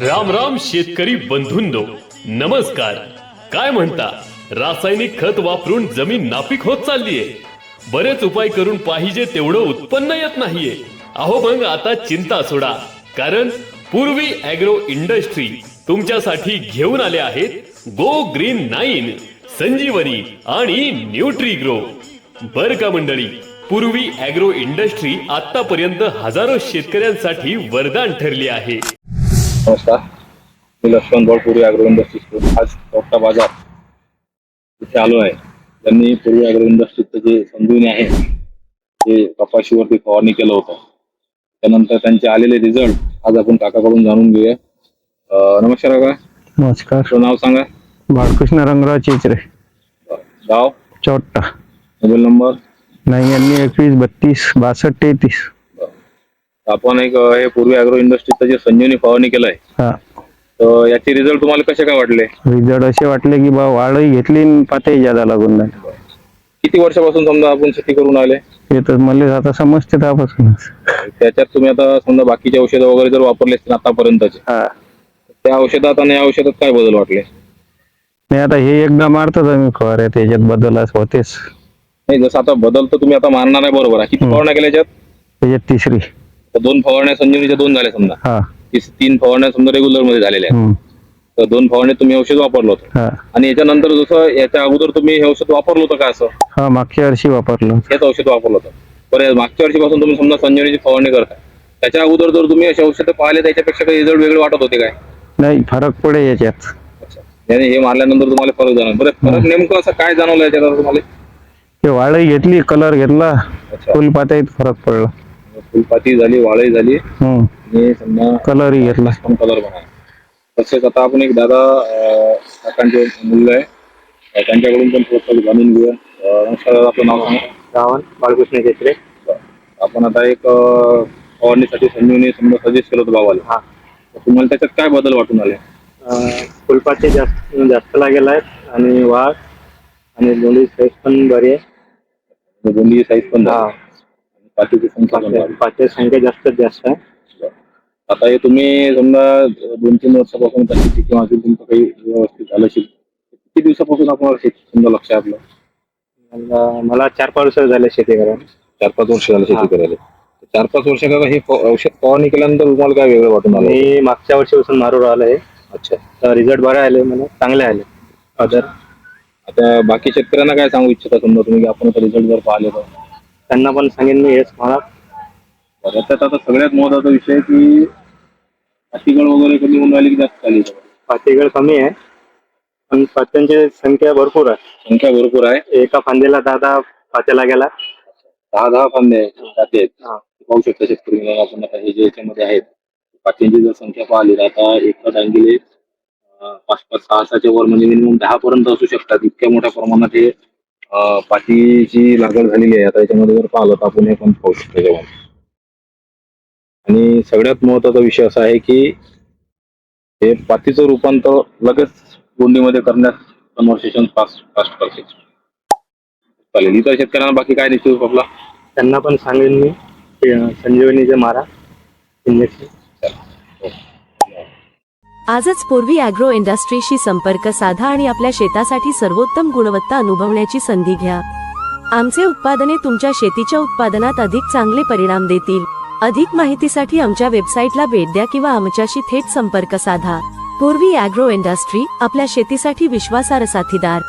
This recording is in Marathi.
राम राम शेतकरी बंधूंनो नमस्कार. काय म्हणता? रासायनिक खत वापरून जमीन नापीक होत चाललीये. बरेच उपाय करून पाहिजे तेवढं उत्पन्न येत नाहीये. अहो मग आता चिंता सोडा. कारण पूर्वी अॅग्रो इंडस्ट्री तुमच्यासाठी घेऊन आले आहेत गो ग्रीन नाईन संजीवनी आणि न्यूट्री ग्रो बर का मंडळी? पूर्वी अॅग्रो इंडस्ट्री आतापर्यंत हजारो शेतकऱ्यांसाठी वरदान ठरली आहे. नमस्कार. मी लक्ष्मण बळपुरी अॅग्रो इंडस्ट्रीज आज चौथा बाजार इथे आलो आहे. त्यांनी पूर्वी अॅग्रो इंडस्ट्रीजचं जे संजीवनी आहे ते कपाशीवरती फवारणी केलं होतं त्यानंतर त्यांचे आलेले रिझल्ट आज आपण काकाकडून जाणून घेऊया. अं, नमस्कार काका. नमस्कार. तुझं नाव सांगा. बाळकृष्ण रंगराव चिचरे. गाव? चोट्टा. Mobile number? नव्याण्णव एकवीस बत्तीस बासष्ट तेहतीस. आपण एक हे पूर्वी अॅग्रो इंडस्ट्रीजचं जे संजीवनी फवारणी केलंय हा. तर याचे रिझल्ट तुम्हाला कसे काय वाटले? रिझल्ट असे वाटले की बा वाळही घेतली आणि पातही जादा लागून झाले किती वर्षापासून समजा आपण शेती करून आले? हे तर मला आता समजते त्यापासूनच. त्याच्यात तुम्ही आता समजा बाकीचे औषधं वगैरे जर वापरले असतील आतापर्यंतचे हा. त्या औषधात आणि या औषधात काय बदल वाटले? नाही आता हे एकदा मारतच आम्ही फवाऱ्या त्याच्यात बदल असं होतेच. नाही जसं आता बदल तर तुम्ही आता मारणार आहे बरोबर आहे. किती. फवारण्या केल्या याच्यात? त्याच्यात तिसरी. तर दोन फवारण्या संजीवनीच्या दोन झाल्या समजा. हा. तीस- तीन फवारण्या समजा रेग्युलरमध्ये झालेल्या आहेत. हम्म, तर दोन फवारण्या तुम्ही औषध वापरलं होतं. हा. आणि याच्यानंतर जसं याच्या अगोदर तुम्ही हे औषध वापरलं होतं का असं? हा मागच्या वर्षी वापरलं हेच औषध वापरलं होतं. बरं मागच्या वर्षीपासून तुम्ही समजा संजीवनीची फवारणी करताय. त्याच्या अगोदर जर तुम्ही असे औषधं पाहिले त्याच्यापेक्षा काही रिझल्ट वेगळे वाटत होते काय? नाही फरक पडे याच्यात. अच्छा. याने हे मारल्यानंतर तुम्हाला फरक जाणवला. बरं फरक नेमकं असं काय जाणवलं याच्यात आता तुम्हाला? ते वाळही घेतली कलर घेतला. अच्छा. फुल पात्यात फरक पडला. फुलपाती झाली वाळही झाली. हम्म आणि समजा कलरही घेतला. पण कलर बना तसेच आता आपण एक दादा अं, काकांचे मुलगा आहे. अं, त्यांच्याकडून पण थोडंसं जाणून घेऊया. अं, नमस्कार दादा आपलं नाव सांगा. रावण बाळकृष्ण केसरे. आपण आता एक अं, फवारणीसाठी संजीवनी समजा सजेस्ट केलं होतं भावाला. हा. तर तुम्हाला त्याच्यात काय बदल वाटून आले? अं, फुलपाते जास्त जास्त लागेल आहेत आणि वाघ आणि दोन्ही साईज पण बरी आहे. दोन्ही साईज पण हा. झाली. पातीची संख्या पण वाढली. संख्या जास्तच जास्त आहे. आता हे तुम्ही समजा दोन तीन वर्षापासून त्या शेती किंवा अजून तुमचं काही व्यवस्थित झालं असेल किती दिवसापासून आपण शेती समजा लक्ष आहे आपलं? मला- मला चार पाच वर्ष झाले शेती करायला. चार पाच वर्ष झालं हा. शेती करायला चार पाच वर्ष का हे फ- औषध फवारणी केल्यानंतर तुम्हाला काय वेगळं वाटून आलं? मी मागच्या वर्षीपासून मारू राहिलो आहे. अच्छा. तर रिझल्ट बरे आले मला चांगले आले. अदर आता बाकी शेतकऱ्यांना काय सांगू इच्छिता समजा तुम्ही की आपण रिझल्ट जर पाहिले तर? त्यांना पण सांगेन मी हेच मला. त्यात आता सगळ्यात महत्त्वाचा विषय की अतिगळ वगैरे कमी होऊन राहिली की जास्त झाली पातेगड कमी आहे पण पात्यांची संख्या भरपूर आहे. संख्या भरपूर आहे. एका फांदीला दहा दहा पात्याला गेला. दहा दहा फांदे जाते हा. पाहू शकता शेतकरी आपण आता हे जे याच्यामध्ये आहेत पातींची जर संख्या पाहिली तर आता एका डांगीले अं, पाच पाच सहा सहाच्या वर म्हणजे मिनिमम दहा पर्यंत असू शकतात. इतक्या मोठ्या प्रमाणात हे अं, पातीची लागवड झालेली आहे. आता याच्यामध्ये जर पाहिलं तर आपण हे पण पाहू शकतो याच्यामध्ये आणि सगळ्यात महत्त्वाचा विषय असा आहे की हे पातीचं रूपांतर लगेच गोंडीमध्ये करण्यास कन्व्हर्सेशन फास्ट फास्ट करते चालेल. इतर शेतकऱ्यांना बाकी काय निश्चित आपला? त्यांना पण सांगेन मी. संजीवनीचे मारा इंजेक्शन. आजच पूर्वी अॅग्रो इंडस्ट्रीशी संपर्क साधा आणि आपल्या शेतासाठी सर्वोत्तम गुणवत्ता अनुभवण्याची संधी घ्या. आमचे उत्पादने तुमच्या शेतीच्या उत्पादनात अधिक चांगले परिणाम देतील. अधिक माहितीसाठी आमच्या वेबसाईटला भेट द्या किंवा आमच्याशी थेट संपर्क साधा. पूर्वी अॅग्रो इंडस्ट्री आपल्या शेतीसाठी विश्वासार्ह साथीदार.